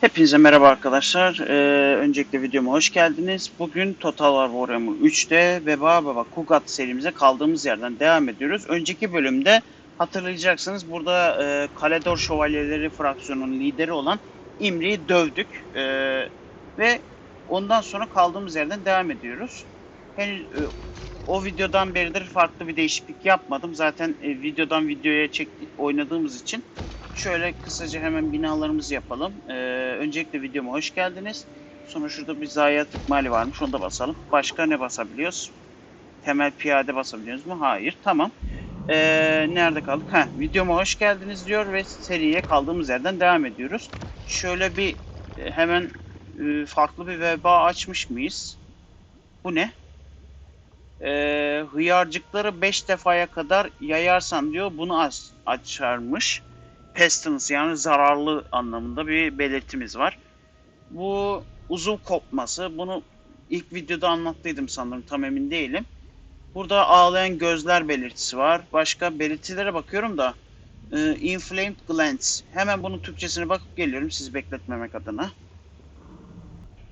Hepinize merhaba arkadaşlar. Ee, öncelikle videoma hoş geldiniz. Bugün Total War Warhammer 3'te Veba Baba Kugat serimize kaldığımız yerden devam ediyoruz. Önceki bölümde hatırlayacaksınız burada e, Kaledor Şövalyeleri fraksiyonunun lideri olan İmri'yi dövdük. Ee, ve ondan sonra kaldığımız yerden devam ediyoruz. Henüz e, o videodan beridir farklı bir değişiklik yapmadım. Zaten e, videodan videoya çek oynadığımız için Şöyle kısaca hemen binalarımızı yapalım. Ee, öncelikle videoma hoş geldiniz. Sonra şurada bir zayiat ikmali varmış. Onu da basalım. Başka ne basabiliyoruz? Temel piyade basabiliyoruz mu? Hayır. Tamam. Ee, nerede kaldık? Heh, videoma hoş geldiniz diyor ve seriye kaldığımız yerden devam ediyoruz. Şöyle bir e, hemen e, farklı bir veba açmış mıyız? Bu ne? Ee, hıyarcıkları 5 defaya kadar yayarsan diyor bunu aç, açarmış pestilence yani zararlı anlamında bir belirtimiz var. Bu uzun kopması. Bunu ilk videoda anlattıydım sanırım tam emin değilim. Burada ağlayan gözler belirtisi var. Başka belirtilere bakıyorum da e, inflamed glands. Hemen bunun Türkçesine bakıp geliyorum sizi bekletmemek adına.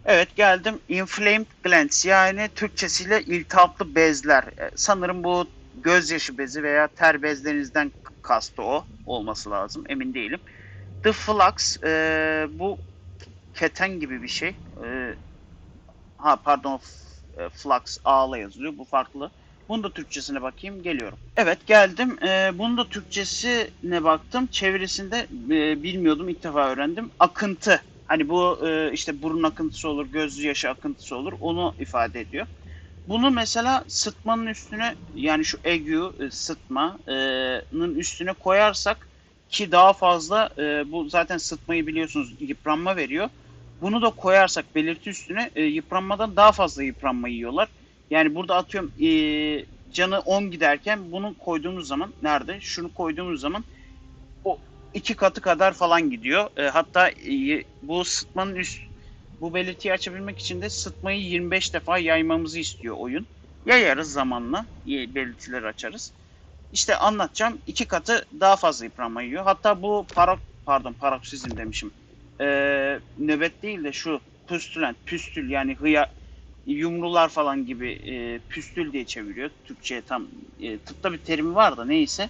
Evet geldim. Inflamed glands yani Türkçesiyle iltihaplı bezler. E, sanırım bu gözyaşı bezi veya ter bezlerinizden kastı o olması lazım. Emin değilim. The Flux e, bu keten gibi bir şey. E, ha pardon e, Flux A'la yazılıyor. Bu farklı. Bunun da Türkçesine bakayım. Geliyorum. Evet geldim. E, bunun da Türkçesine baktım. Çevirisinde e, bilmiyordum. ilk defa öğrendim. Akıntı. Hani bu e, işte burun akıntısı olur, göz yaşı akıntısı olur. Onu ifade ediyor. Bunu mesela sıtmanın üstüne yani şu egü e, sıtmanın üstüne koyarsak ki daha fazla e, bu zaten sıtmayı biliyorsunuz yıpranma veriyor. Bunu da koyarsak belirti üstüne e, yıpranmadan daha fazla yıpranma yiyorlar. Yani burada atıyorum canı 10 giderken bunu koyduğumuz zaman nerede? Şunu koyduğumuz zaman o iki katı kadar falan gidiyor. Hatta bu sıtmanın üst bu belirtiyi açabilmek için de sıtmayı 25 defa yaymamızı istiyor oyun. Yayarız zamanla, belirtileri açarız. İşte anlatacağım iki katı daha fazla yıpranma yiyor. Hatta bu parok, pardon paroksizm demişim. Ee, nöbet değil de şu püstülen, püstül yani hıya, yumrular falan gibi e, püstül diye çeviriyor. Türkçe'ye tam e, tıpta bir terimi var da neyse.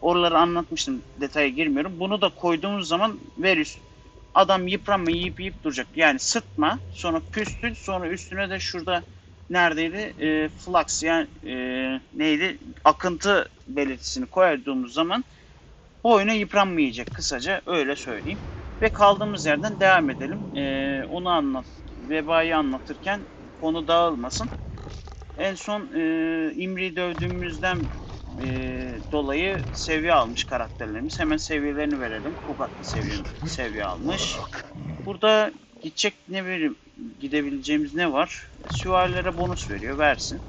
Oraları anlatmıştım detaya girmiyorum. Bunu da koyduğumuz zaman virüs adam yıpranma yiyip yiyip duracak. Yani sıtma, sonra püstül, sonra üstüne de şurada neredeydi? E, flux yani e, neydi? Akıntı belirtisini koyduğumuz zaman boyuna yıpranmayacak kısaca öyle söyleyeyim. Ve kaldığımız yerden devam edelim. E, onu anlat, vebayı anlatırken konu dağılmasın. En son e, İmri'yi dövdüğümüzden e, dolayı seviye almış karakterlerimiz. Hemen seviyelerini verelim. Kugatlı seviye, seviye almış. Burada gidecek ne verim gidebileceğimiz ne var? Süvarilere bonus veriyor. Versin.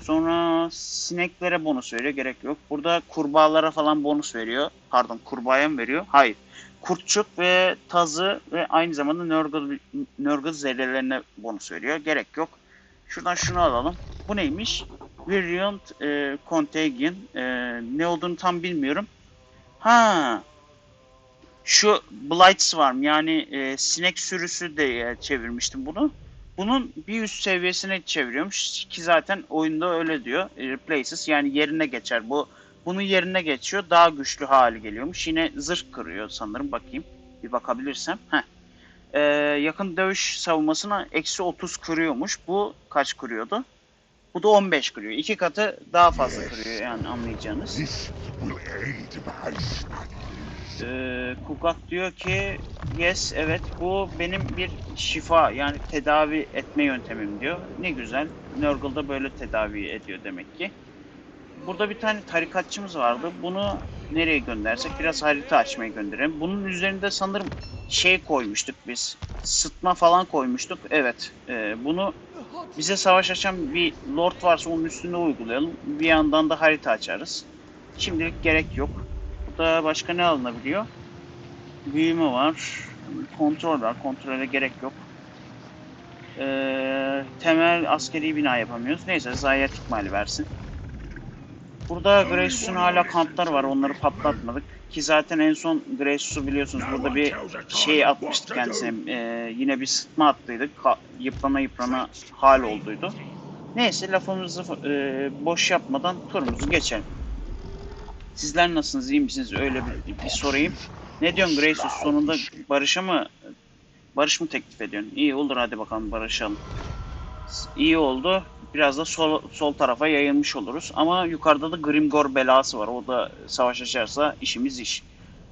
Sonra sineklere bonus veriyor. Gerek yok. Burada kurbağalara falan bonus veriyor. Pardon kurbağaya mı veriyor? Hayır. Kurtçuk ve tazı ve aynı zamanda nörgül, nörgül zerrelerine bonus veriyor. Gerek yok. Şuradan şunu alalım. Bu neymiş? Variant e, Contagion. E, ne olduğunu tam bilmiyorum. Ha. Şu Blights var mı? Yani e, sinek sürüsü diye çevirmiştim bunu. Bunun bir üst seviyesine çeviriyormuş ki zaten oyunda öyle diyor. E, replaces yani yerine geçer. Bu bunun yerine geçiyor. Daha güçlü hali geliyormuş. Yine zırh kırıyor sanırım. Bakayım. Bir bakabilirsem. Heh. Ee, yakın dövüş savunmasına eksi 30 kırıyormuş. Bu kaç kırıyordu? Bu da 15 kırıyor. İki katı daha fazla kırıyor yani anlayacağınız. Ee, Kugat diyor ki yes evet bu benim bir şifa yani tedavi etme yöntemim diyor. Ne güzel. Nurgle da böyle tedavi ediyor demek ki. Burada bir tane tarikatçımız vardı. Bunu nereye göndersek biraz harita açmaya gönderelim. Bunun üzerinde sanırım şey koymuştuk biz. Sıtma falan koymuştuk. Evet. E, bunu bize savaş açan bir lord varsa onun üstünde uygulayalım. Bir yandan da harita açarız. Şimdilik gerek yok. Burada başka ne alınabiliyor? Büyüme var. Kontrol var. Kontrole gerek yok. Ee, temel askeri bina yapamıyoruz. Neyse zayiat ikmali versin. Burada Grace'un hala kamplar var. Onları patlatmadık. Ki zaten en son Gracesus'u biliyorsunuz burada bir şey atmıştık kendisine. Ee, yine bir sıtma attıydık. Ka- yıprana yıprana hal olduydu. Neyse lafımızı e, boş yapmadan turumuzu geçelim. Sizler nasılsınız, iyi misiniz? Öyle bir, bir sorayım. Ne diyorsun Gracesus? Sonunda barışa mı barış mı teklif ediyorsun? İyi olur hadi bakalım barışalım. İyi oldu. Biraz da sol, sol tarafa yayılmış oluruz. Ama yukarıda da Grimgor belası var. O da savaş açarsa işimiz iş.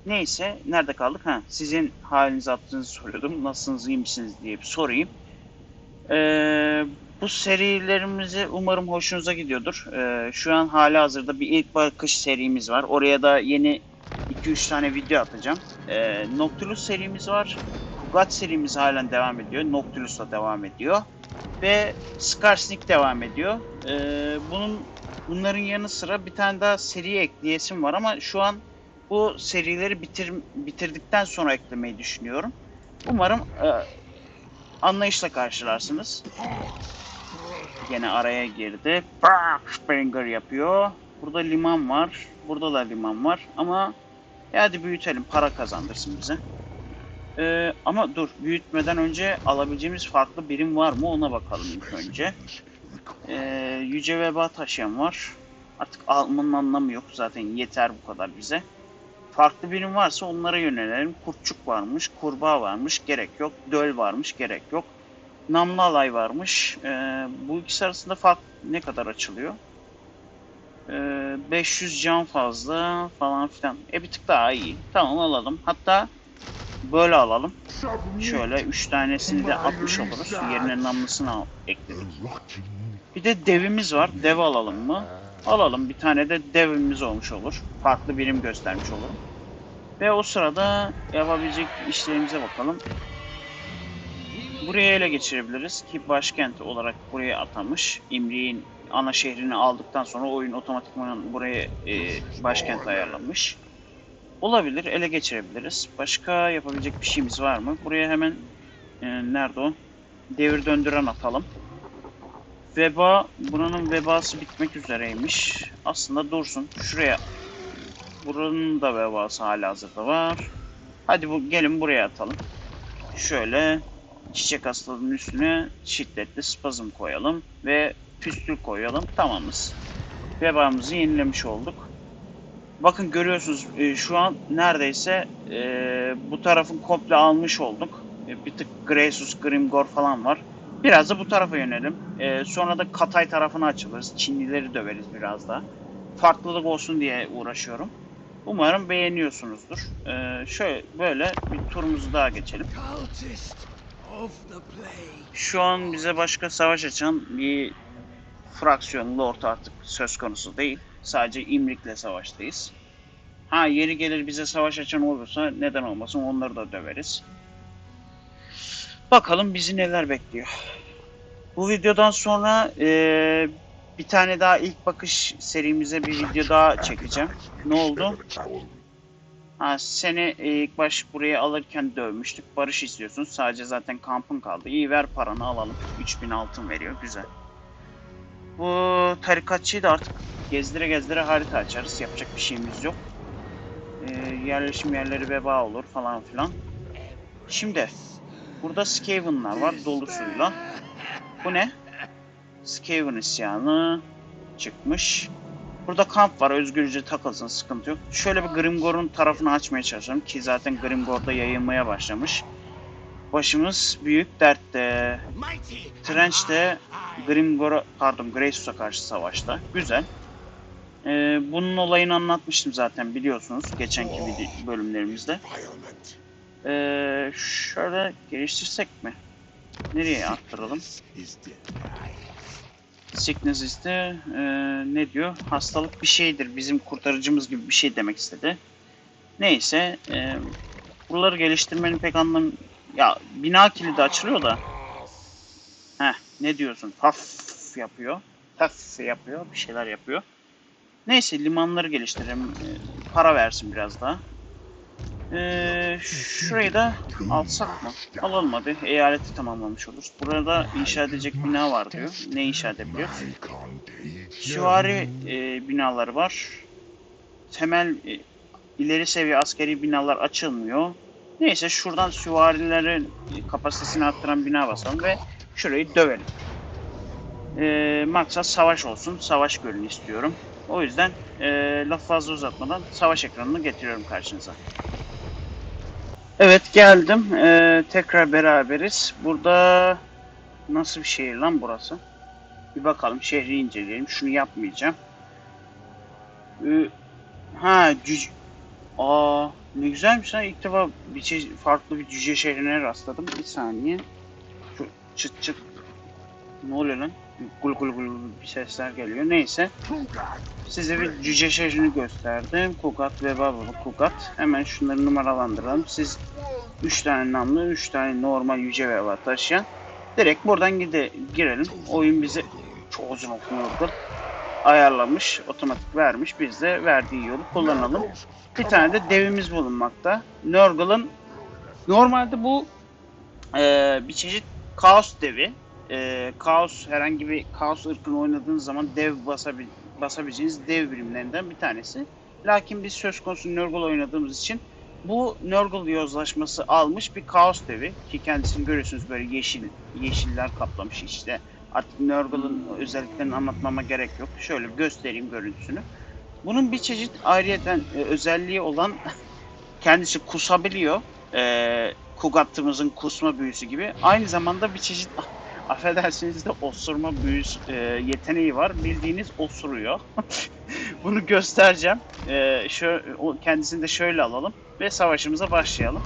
Neyse nerede kaldık? Ha, sizin halinizi attığınızı soruyordum. Nasılsınız, iyi misiniz diye bir sorayım. Ee, bu serilerimizi umarım hoşunuza gidiyordur. Ee, şu an hala hazırda bir ilk bakış serimiz var. Oraya da yeni 2-3 tane video atacağım. Ee, Noctilus serimiz var. Kugat serimiz halen devam ediyor. Noctilus da devam ediyor. Ve Skarsnik devam ediyor. Ee, bunun bunların yanı sıra bir tane daha seri ekleyesim var ama şu an bu serileri bitir, bitirdikten sonra eklemeyi düşünüyorum. Umarım e, anlayışla karşılarsınız. Gene araya girdi. Springer yapıyor. Burada liman var. Burada da liman var. Ama e hadi büyütelim. Para kazandırsın bize. Ee, ama dur büyütmeden önce alabileceğimiz farklı birim var mı ona bakalım ilk önce. Ee, yüce veba taşıyan var. Artık almanın anlamı yok zaten yeter bu kadar bize. Farklı birim varsa onlara yönelelim. Kurtçuk varmış, kurbağa varmış, gerek yok. Döl varmış, gerek yok. Namlı alay varmış. Ee, bu ikisi arasında fark ne kadar açılıyor? Ee, 500 can fazla falan filan. E bir tık daha iyi. Tamam alalım. Hatta böyle alalım. Şöyle 3 tanesini de atmış oluruz. Yerine namlısını al- ekledik. Bir de devimiz var. Dev alalım mı? Alalım. Bir tane de devimiz olmuş olur. Farklı birim göstermiş olurum. Ve o sırada yapabilecek işlerimize bakalım. Buraya ele geçirebiliriz ki başkent olarak buraya atamış. İmri'nin ana şehrini aldıktan sonra oyun otomatikman buraya e, başkent ayarlamış. Olabilir, ele geçirebiliriz. Başka yapabilecek bir şeyimiz var mı? Buraya hemen e, nerede o? Devir döndüren atalım. Veba, buranın vebası bitmek üzereymiş. Aslında dursun. Şuraya. Buranın da vebası hala hazırda var. Hadi bu gelin buraya atalım. Şöyle çiçek hastalığının üstüne şiddetli spazm koyalım ve püstül koyalım. Tamamız. Vebamızı yenilemiş olduk. Bakın görüyorsunuz e, şu an neredeyse e, bu tarafın komple almış olduk. E, bir tık Grasus, Grimgor falan var. Biraz da bu tarafa yönelim. E, sonra da Katay tarafına açılırız. Çinlileri döveriz biraz da. Farklılık olsun diye uğraşıyorum. Umarım beğeniyorsunuzdur. E, şöyle böyle bir turumuzu daha geçelim. Şu an bize başka savaş açan bir fraksiyon lord artık söz konusu değil. Sadece İmrik'le savaştayız. Ha yeri gelir bize savaş açan olursa neden olmasın onları da döveriz. Bakalım bizi neler bekliyor. Bu videodan sonra eee, bir tane daha ilk bakış serimize bir video daha çekeceğim. Ne oldu? Ha, seni e, ilk baş buraya alırken dövmüştük. Barış istiyorsun. Sadece zaten kampın kaldı. İyi ver paranı alalım. 3000 altın veriyor. Güzel. Bu tarikatçıyı da artık gezdire gezdire harita açarız. Yapacak bir şeyimiz yok. Ee, yerleşim yerleri veba olur falan filan. Şimdi burada Skaven'lar var dolusuyla. Bu ne? Skaven isyanı çıkmış. Burada kamp var. Özgürce takılsın. Sıkıntı yok. Şöyle bir Grimgor'un tarafını açmaya çalışalım ki zaten Grimgor'da yayılmaya başlamış. Başımız büyük dertte. Trench de Grimgor'a pardon Gracesus'a karşı savaşta. Güzel. Ee, bunun olayını anlatmıştım zaten biliyorsunuz geçenki video bölümlerimizde. Ee, şöyle geliştirsek mi? Nereye arttıralım? Sickness iste e, ne diyor? Hastalık bir şeydir. Bizim kurtarıcımız gibi bir şey demek istedi. Neyse. E, buraları geliştirmenin pek anlamı... Ya bina kilidi açılıyor da. Heh ne diyorsun? Haf yapıyor. Haf yapıyor. Bir şeyler yapıyor. Neyse limanları geliştirelim. E, para versin biraz daha. Ee, şurayı da alsak mı? Alalım hadi. Eyaleti tamamlamış oluruz. Burada inşa edecek bina var diyor. Ne inşa edebiliyor? Süvari e, binaları var. Temel e, ileri seviye askeri binalar açılmıyor. Neyse şuradan süvarilerin kapasitesini arttıran bina basalım ve şurayı dövelim. Ee, maksat savaş olsun. Savaş görün istiyorum. O yüzden e, laf fazla uzatmadan savaş ekranını getiriyorum karşınıza. Evet geldim. Ee, tekrar beraberiz. Burada nasıl bir şehir lan burası? Bir bakalım şehri inceleyelim. Şunu yapmayacağım. Ee, ha cüc... Aa ne güzelmiş lan. İlk defa bir şey, farklı bir cüce şehrine rastladım. Bir saniye. Şu çıt çıt. Ne oluyor lan? Gul gul gul sesler geliyor. Neyse. Size bir cüce şehrini gösterdim. Kugat ve Baba Kugat. Hemen şunları numaralandıralım. Siz 3 tane namlı, 3 tane normal yüce veba taşıyan. Direkt buradan gide girelim. Oyun bize çok uzun okunuyordu. Ayarlamış, otomatik vermiş. Biz de verdiği yolu kullanalım. Bir tane de devimiz bulunmakta. Nurgle'ın normalde bu eee, bir çeşit kaos devi. Eee, kaos herhangi bir kaos ırkını oynadığınız zaman dev basabil basabileceğiniz dev birimlerinden bir tanesi. Lakin biz söz konusu Nurgle oynadığımız için bu Nurgle yozlaşması almış bir kaos devi ki kendisini görüyorsunuz böyle yeşil yeşiller kaplamış işte. Artık Nurgle'ın özelliklerini anlatmama gerek yok. Şöyle göstereyim görüntüsünü. Bunun bir çeşit ayrıyeten e, özelliği olan kendisi kusabiliyor. E, Kugat'ımızın kusma büyüsü gibi. Aynı zamanda bir çeşit affedersiniz de osurma büyüsü e, yeteneği var. Bildiğiniz osuruyor. Bunu göstereceğim. E, şöyle, o kendisini de şöyle alalım ve savaşımıza başlayalım.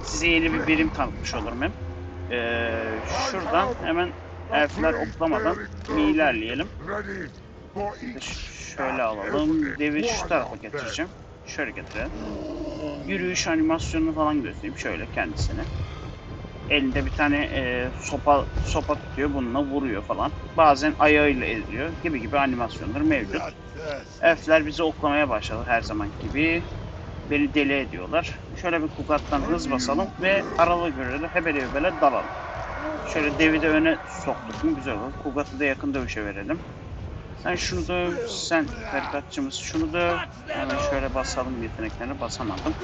Size yeni bir birim tanıtmış olurum hem. E, şuradan hemen elfler oklamadan bir ilerleyelim. Şöyle alalım. Devi şu tarafa getireceğim. Şöyle getirelim. Yürüyüş animasyonunu falan göstereyim şöyle kendisine. Elinde bir tane e, sopa sopa tutuyor bununla vuruyor falan. Bazen ayağıyla eziyor gibi gibi animasyonlar mevcut. Elfler bizi oklamaya başladı her zaman gibi. Beni deli ediyorlar. Şöyle bir kugattan hız basalım ve aralı göre hebele hebele dalalım. Şöyle devi de öne soktuk mu güzel olur. Kugat'ı da yakın dövüşe verelim. Sen şunu döv, sen tarikatçımız şunu döv. Hemen şöyle basalım yeteneklerini basamadım.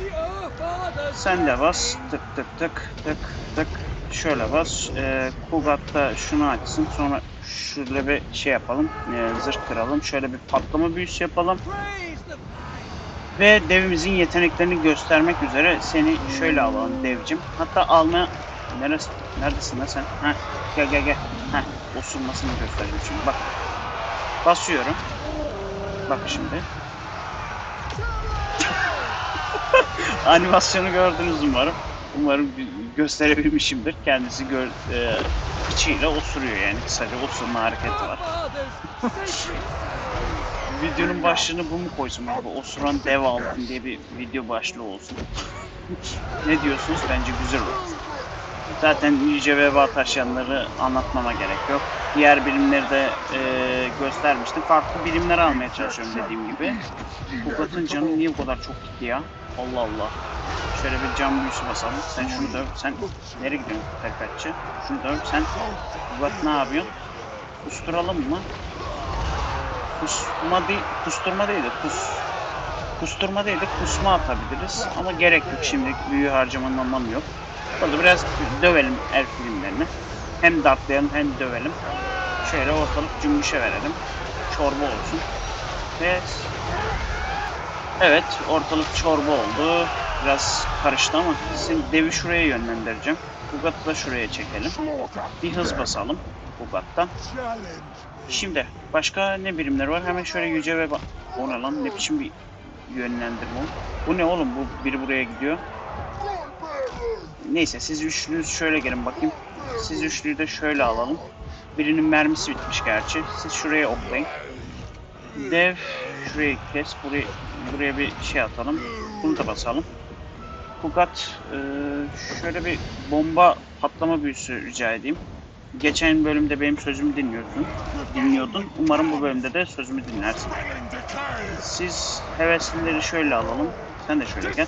Sen de bas, tık tık tık tık tık. Şöyle bas. Ee, Kugat'ta şunu açsın. Sonra şöyle bir şey yapalım. Ee, zırh kıralım. Şöyle bir patlama büyüsü yapalım. Ve devimizin yeteneklerini göstermek üzere seni şöyle alalım devcim. Hatta alma... Neresi? Neredesin lan sen? Heh, gel gel gel. Heh, osurmasını göstereceğim şimdi. Bak. Basıyorum. Bak şimdi. Animasyonu gördünüz umarım. Umarım gö- gösterebilmişimdir. Kendisi gör, e, içiyle osuruyor yani. Kısaca osurma hareketi var. Videonun başlığını bu mu koysam abi? Osuran dev altın diye bir video başlığı olsun. ne diyorsunuz? Bence güzel olur. Zaten yüce veba taşıyanları anlatmama gerek yok. Diğer birimleri de e, göstermiştim. Farklı birimler almaya çalışıyorum dediğim gibi. Kugat'ın canı niye bu kadar çok gitti ya? Allah Allah. Şöyle bir can büyüsü basalım. Sen şunu döv. Sen nereye gidiyorsun tarikatçı? Şunu döv. Sen Kugat ne yapıyorsun? Kusturalım mı? Kusma değil, kusturma değil de kus kusturma değil de kusma atabiliriz. Ama gerek yok şimdilik büyü harcamanın anlamı yok. Burada biraz dövelim elf filmlerini. Hem dartlayalım hem dövelim. Şöyle ortalık cümbüşe verelim. Çorba olsun. Ve evet ortalık çorba oldu. Biraz karıştı ama sizin devi şuraya yönlendireceğim. Kugat'ı da şuraya çekelim. Bir hız basalım Kugat'tan. Şimdi başka ne birimler var? Hemen şöyle yüce ve o ne lan ne biçim bir yönlendirme o? Bu ne oğlum bu biri buraya gidiyor. Neyse siz üçlünüz şöyle gelin bakayım. Siz üçlüyü de şöyle alalım. Birinin mermisi bitmiş gerçi. Siz şuraya oklayın. Dev şurayı kes. Buraya, buraya bir şey atalım. Bunu da basalım. Kugat eee, şöyle bir bomba patlama büyüsü rica edeyim. Geçen bölümde benim sözümü dinliyordun. Dinliyordun. Umarım bu bölümde de sözümü dinlersin. Siz heveslileri şöyle alalım. Sen de şöyle gel.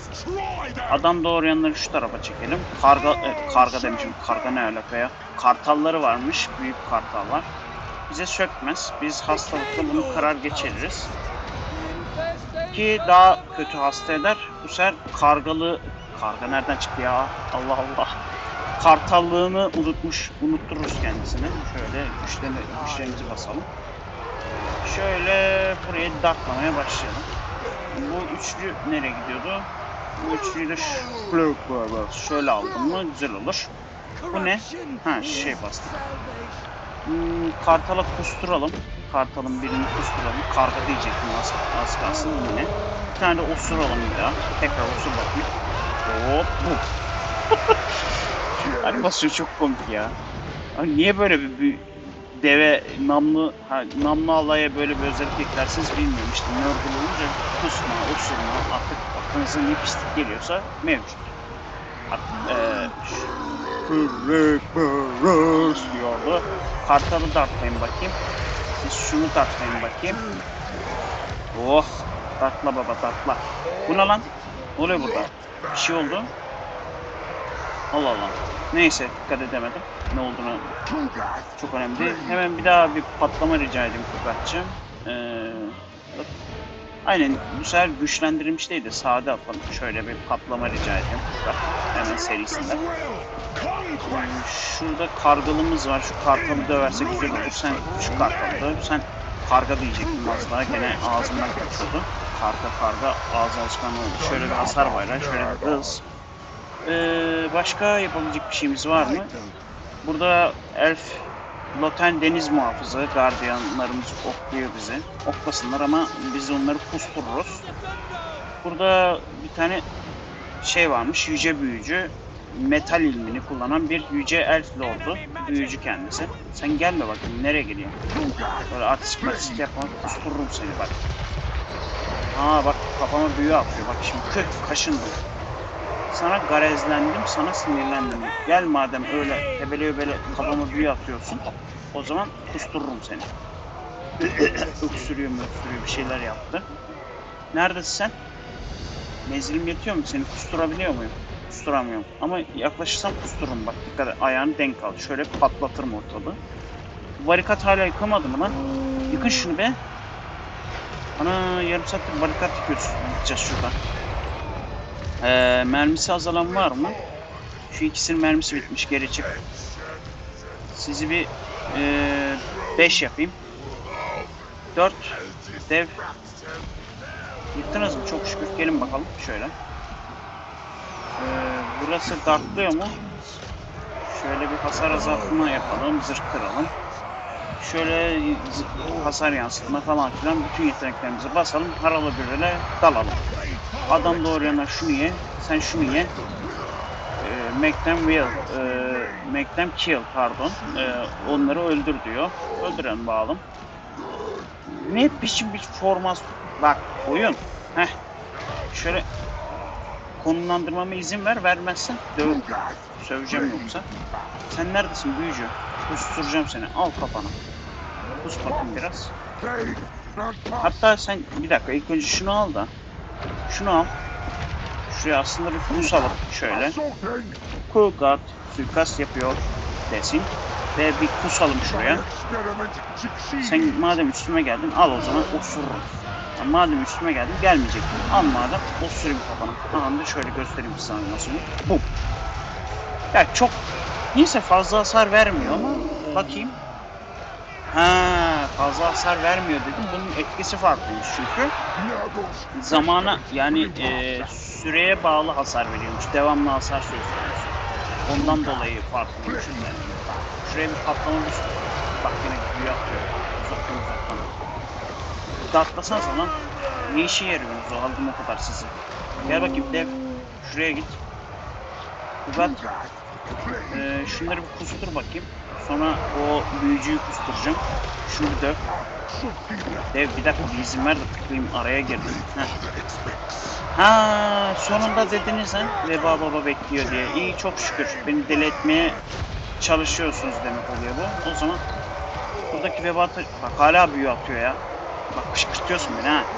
Adam doğrayanları şu tarafa çekelim. Karga, e, karga demişim. Karga ne alaka ya? Kartalları varmış. Büyük kartallar. Bize sökmez. Biz hastalıkla bunu karar geçiririz. önceki daha kötü hasta eder. Bu sefer kargalı... Karga nereden çıktı ya? Allah Allah. Kartallığını unutmuş, unuttururuz kendisine. Şöyle güçlerini, güçlerimizi basalım. Şöyle buraya dartlamaya başlayalım. Bu üçlü nereye gidiyordu? Bu üçlüyü de şöyle aldım mı güzel olur. Bu ne? Ha şey bastık. Hmm, kartala kusturalım. Kartalın birini kusturalım. Karga diyecektim az, az kalsın yine. Bir tane de osuralım bir daha. Tekrar osur bakayım. Hop bu. Animasyon çok komik ya. Abi niye böyle bir, bir deve namlu ha, namlu alaya böyle bir özellik eklersiniz bilmiyorum işte nörgül olunca kusma, osurma artık aklınıza ne pislik geliyorsa mevcut. Eee Creepers diyordu. Kartalı dartlayın bakayım. Siz şunu dartlayın bakayım. Oh! Dartla baba dartla. Bu ne lan? Ne oluyor burada? Bir şey oldu. Allah Allah. Neyse dikkat edemedim. Ne olduğunu çok önemli değil. Hemen bir daha bir patlama rica edeyim Kubat'cığım. Ee, aynen bu sefer güçlendirilmiş değil de sade yapalım. Şöyle bir patlama rica edeyim. Hemen serisinde. Şurada kargalımız var. Şu kartalı döversek güzel olur. Sen şu kartalı döv. Sen karga diyecektim az daha. Gene ağzımdan kaçıyordu. Karga karga ağız alışkanlığı oldu. Şöyle bir hasar bayrağı. Şöyle bir hız. Ee, başka yapabilecek bir şeyimiz var mı? Burada elf Loten deniz muhafızı gardiyanlarımız okluyor bizi. Oklasınlar ama biz onları kustururuz. Burada bir tane şey varmış yüce büyücü metal ilmini kullanan bir yüce elf lordu. Büyücü kendisi. Sen gelme bakayım nereye geliyorsun? Böyle artistik artistik yapma kustururum seni bak. Aa bak kafama büyü atıyor bak şimdi kötü kaşındım. Sana garezlendim, sana sinirlendim. Gel madem öyle hebele hebele kafama büyü atıyorsun. O zaman kustururum seni. öksürüyor mu öksürüyor bir şeyler yaptı. Neredesin sen? Menzilim yetiyor mu? Seni kusturabiliyor muyum? Kusturamıyorum. Ama yaklaşırsam kustururum bak. Dikkat et. Ayağını denk al. Şöyle patlatırım ortalığı. Barikat hala yıkılmadı mı lan? Yıkın şunu be. Ana yarım saattir barikat yıkıyoruz. Gideceğiz şuradan. Ee, mermisi azalan var mı? Şu ikisinin mermisi bitmiş. Geri çık. Sizi bir 5 yapayım. 4 dev Yıktınız mı? Çok şükür. Gelin bakalım şöyle. Ee, burası dartlıyor mu? Şöyle bir hasar azaltma yapalım. Zırh kıralım. Şöyle hasar yansıtma falan filan bütün yeteneklerimizi basalım. Haralı birine dalalım. Adam doğrayana şunu ye. Sen şunu ye. Ee, make them will. Ee, make them kill pardon. Ee, onları öldür diyor. Öldürelim bağalım. Ne biçim bir formas Bak oyun. Heh. Şöyle konumlandırmama izin ver. Vermezsen döv. Söveceğim yoksa. Sen neredesin büyücü? Kusturacağım seni. Al kafana. Kus bakayım biraz. Hatta sen bir dakika ilk önce şunu al da. Şunu al. Şuraya aslında bir kus alıp şöyle. Kugat suikast yapıyor desin. Ve bir kusalım şuraya. Sen madem üstüme geldin al o zaman osururum. Ya madem üstüme geldin gelmeyecektin. Al madem osurayım kafana. Aha da şöyle göstereyim size nasıl. Bu. Ya çok neyse fazla hasar vermiyor ama bakayım. Ha fazla hasar vermiyor dedim. Bunun etkisi farklıymış çünkü. Zamana yani e, süreye bağlı hasar veriyormuş. Devamlı hasar söz konusu. Ondan dolayı farklıymış. Şuraya bir patlama bir Bak yine büyü atıyor. Uzaktan uzaktan. Dartlasanıza lan. Ne işe yarıyorsunuz o aldım o kadar sizi. Gel bakayım dev. Şuraya git. Kubat. Ee, şunları bir kustur bakayım. Sonra o büyücüyü kusturacağım. Şunu bir döv. Dev bir dakika bir izin ver de tıklayayım araya girdim. Heh. Ha sonunda dediniz ha Veba Baba bekliyor diye. İyi çok şükür beni deli etmeye çalışıyorsunuz demek oluyor bu. O zaman buradaki veba bak hala büyü atıyor ya. Bak kışkırtıyorsun beni ha.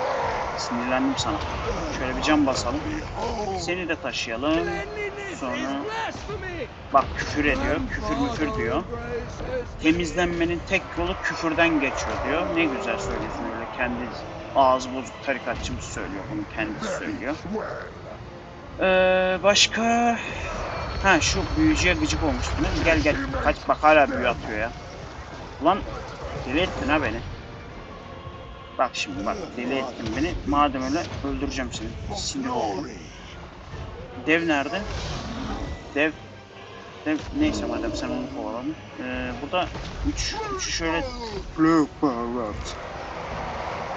Sinirlendim sana. Şöyle bir cam basalım. Seni de taşıyalım. Sonra bak küfür ediyor. Küfür müfür diyor. Temizlenmenin tek yolu küfürden geçiyor diyor. Ne güzel söylüyorsun öyle kendi ağzı bozuk tarikatçımız söylüyor bunu kendisi söylüyor. Ee, başka ha şu büyücüye gıcık mi? Gel gel kaç bak hala büyü atıyor ya. Ulan deli ettin ha beni. Bak şimdi bak deli ettin beni. Madem öyle öldüreceğim seni. Sinir oldum. Dev nerede? Dev Dev neyse madem sen onu kovaladın. Ee, burada 3 3'ü şöyle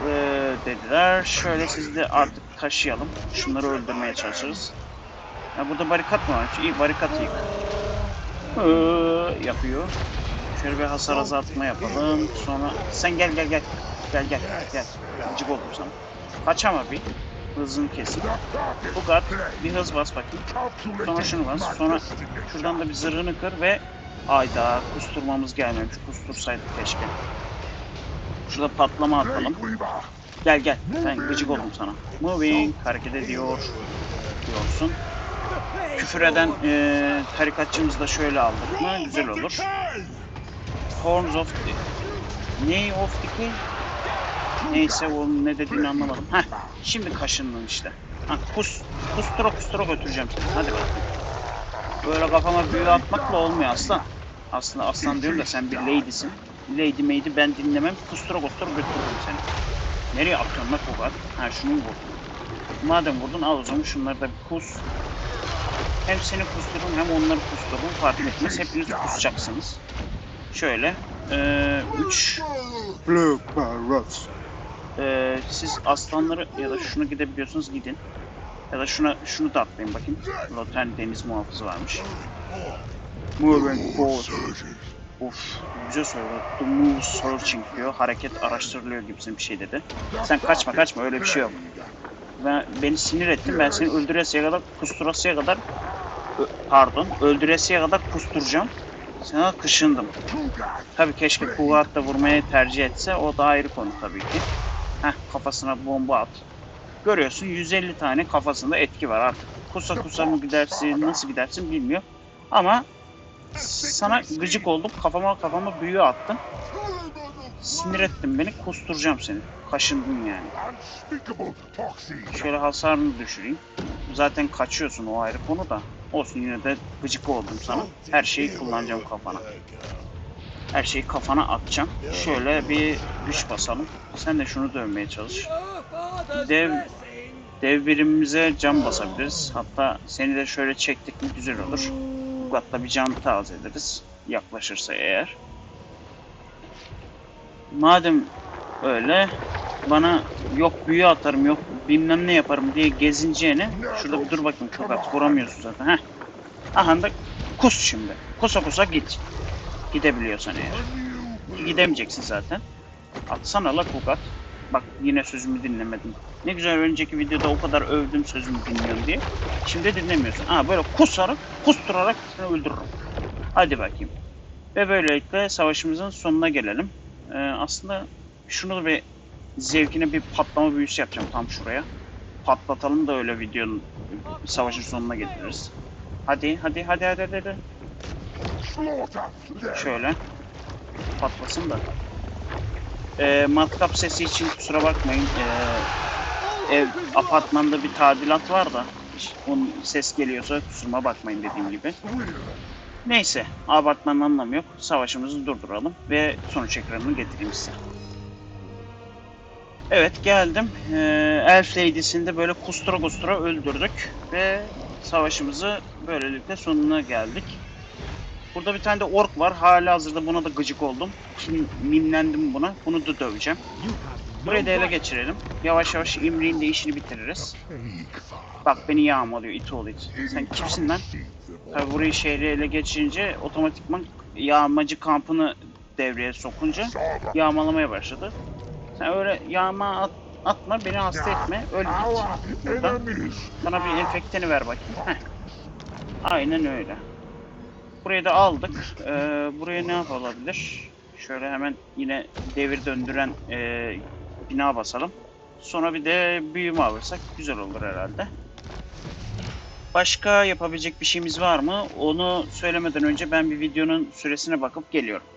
ee, dediler. Şöyle sizi de artık taşıyalım. Şunları öldürmeye çalışırız. Ya burada barikat mı var? İyi barikat yık. Ee, yapıyor. Şöyle bir hasar azaltma yapalım. Sonra sen gel gel gel. Gel gel gel. Gıcık oldum sana. Kaç ama bir. Hızını kesin. Bu kadar. Bir hız bas bakayım. Sonra şunu bas. Sonra şuradan da bir zırhını kır ve ayda kusturmamız gelmemiş. Kustursaydık keşke. Şurada patlama atalım. Gel gel. Ben gıcık oldum sana. Moving. Hareket ediyor. Diyorsun. Küfür eden eee tarikatçımızı da şöyle aldık mı güzel olur. Horns of the... Ney of the Neyse onun ne dediğini anlamadım. Heh, şimdi kaşındın işte. Ha, kus, kustura kustura götüreceğim seni. Hadi bak. Böyle kafama büyü atmakla olmuyor aslan. Aslında aslan diyorum da sen bir lady'sin. Lady meydi ben dinlemem. Kustura kustura götürürüm seni. Nereye atıyorsun lan Kogat? Ha şunu vurdun? Madem vurdun al o zaman şunları da bir kus. Hem seni kustururum hem onları kustururum fark etmez. Hepiniz kusacaksınız. Şöyle. 3 ee, siz aslanları ya da şunu gidebiliyorsunuz gidin. Ya da şuna şunu da atlayın bakayım. Loten deniz muhafızı varmış. Moving forward. Of güzel söyledi. The move searching diyor. Hareket araştırılıyor gibisinden bir şey dedi. Sen kaçma kaçma öyle bir şey yok. Ben, beni sinir ettin. Ben seni öldüresiye kadar kusturasıya kadar pardon öldüresiye kadar kusturacağım. Sana kışındım. Tabii keşke Kuvat da vurmaya tercih etse o da ayrı konu tabii ki. Heh kafasına bomba at. Görüyorsun 150 tane kafasında etki var artık. Kusa kusa mı gidersin nasıl gidersin bilmiyor. Ama sana gıcık oldum kafama kafama büyü attın. Sinir ettin beni kusturacağım seni. Kaşındın yani. Şöyle hasarını düşüreyim. Zaten kaçıyorsun o ayrı konu da. Olsun yine de gıcık oldum sana. Her şeyi kullanacağım kafana. Her şeyi kafana atacağım. Şöyle bir güç basalım. Sen de şunu dövmeye çalış. Dev dev birimimize can basabiliriz. Hatta seni de şöyle çektik mi güzel olur. Hatta bir can tazeleriz. Yaklaşırsa eğer. Madem öyle bana yok büyü atarım yok bilmem ne yaparım diye gezineceğine şurada bir dur bakayım Kukat vuramıyorsun zaten heh. Aha da kus şimdi. Kusa kusa git. Gidebiliyorsan eğer. Gidemeyeceksin zaten. Atsana la Kukat. Bak yine sözümü dinlemedin. Ne güzel önceki videoda o kadar övdüm sözümü dinliyorum diye. Şimdi dinlemiyorsun. Aa böyle kusarak, kusturarak seni öldürürüm. Hadi bakayım. Ve böylelikle savaşımızın sonuna gelelim. Ee, aslında şunu bir zevkine bir patlama büyüsü yapacağım tam şuraya. Patlatalım da öyle videonun savaşın sonuna getiririz. Hadi hadi hadi hadi hadi. hadi. Şöyle. Patlasın da. Ee, matkap sesi için kusura bakmayın. Ee, ev apartmanda bir tadilat var da onun ses geliyorsa kusuruma bakmayın dediğim gibi. Neyse, abartmanın anlamı yok. Savaşımızı durduralım ve sonuç ekranını getireyim size. Evet geldim. Ee, Elf Lady'sini de böyle kustura kustura öldürdük ve savaşımızı böylelikle sonuna geldik. Burada bir tane de ork var. Hala hazırda buna da gıcık oldum. Kim mimlendim buna. Bunu da döveceğim. Burayı da ele geçirelim. Yavaş yavaş İmri'nin de işini bitiririz. Bak beni yağmalıyor it oğlu it. Sen kimsin lan? Tabi burayı şehri ele geçirince otomatikman yağmacı kampını devreye sokunca yağmalamaya başladı. Sen öyle yağma at- atma beni hasta etme öl git. Buradan. Bana bir enfekteni ver bakayım. Heh. Aynen öyle. Burayı da aldık. Ee, buraya ne yapılabilir? Şöyle hemen yine devir döndüren ee, bina basalım. Sonra bir de büyüme alırsak güzel olur herhalde. Başka yapabilecek bir şeyimiz var mı? Onu söylemeden önce ben bir videonun süresine bakıp geliyorum.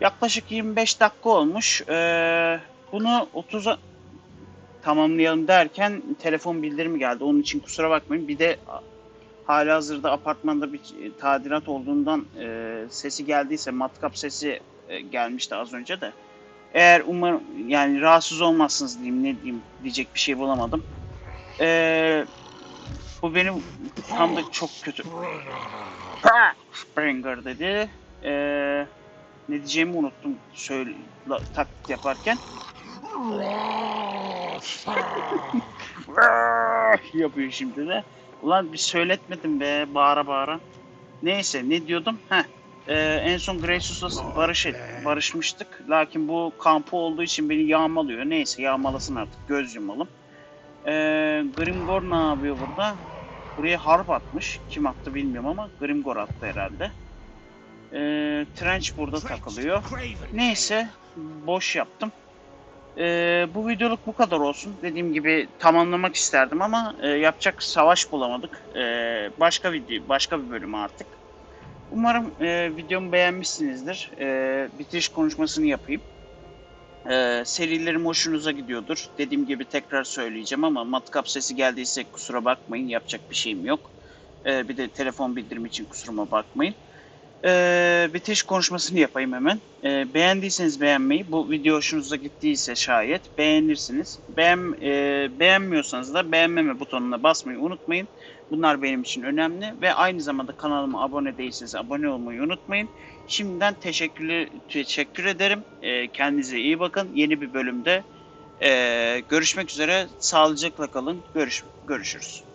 Yaklaşık 25 dakika olmuş. Ee, bunu 30'a tamamlayalım derken telefon bildirimi geldi. Onun için kusura bakmayın. Bir de hala hazırda apartmanda bir tadilat olduğundan e, sesi geldiyse matkap sesi e, gelmişti az önce de. Eğer umarım yani rahatsız olmazsınız diyeyim ne diyeyim diyecek bir şey bulamadım. E, bu benim tam da çok kötü. Springer dedi. E, ne diyeceğimi unuttum söyle la- taklit yaparken. yapıyor şimdi de. Ulan bir söyletmedim be bağıra bağıra. Neyse ne diyordum? Heh. Ee, en son Greysus'la barış barışmıştık. Lakin bu kampı olduğu için beni yağmalıyor. Neyse yağmalasın artık. Göz yumalım. Ee, Grimgor ne yapıyor burada? Buraya harp atmış. Kim attı bilmiyorum ama Grimgor attı herhalde. Ee, Trench burada takılıyor. Neyse boş yaptım. Ee, bu videoluk bu kadar olsun. Dediğim gibi tamamlamak isterdim ama e, yapacak savaş bulamadık. Ee, başka video, başka bir bölüm artık. Umarım e, videomu beğenmişsinizdir. Ee, bitiriş konuşmasını yapayım. Ee, serilerim hoşunuza gidiyordur. Dediğim gibi tekrar söyleyeceğim ama matkap sesi geldiyse kusura bakmayın. Yapacak bir şeyim yok. Ee, bir de telefon bildirim için kusuruma bakmayın. Ee, bitiriş konuşmasını yapayım hemen. Ee, beğendiyseniz beğenmeyi, bu video hoşunuza gittiyse şayet beğenirsiniz. Beğen, e, beğenmiyorsanız da beğenmeme butonuna basmayı unutmayın. Bunlar benim için önemli ve aynı zamanda kanalıma abone değilseniz abone olmayı unutmayın. Şimdiden teşekkür, ederim. Ee, kendinize iyi bakın. Yeni bir bölümde ee, görüşmek üzere. Sağlıcakla kalın. Görüş, görüşürüz.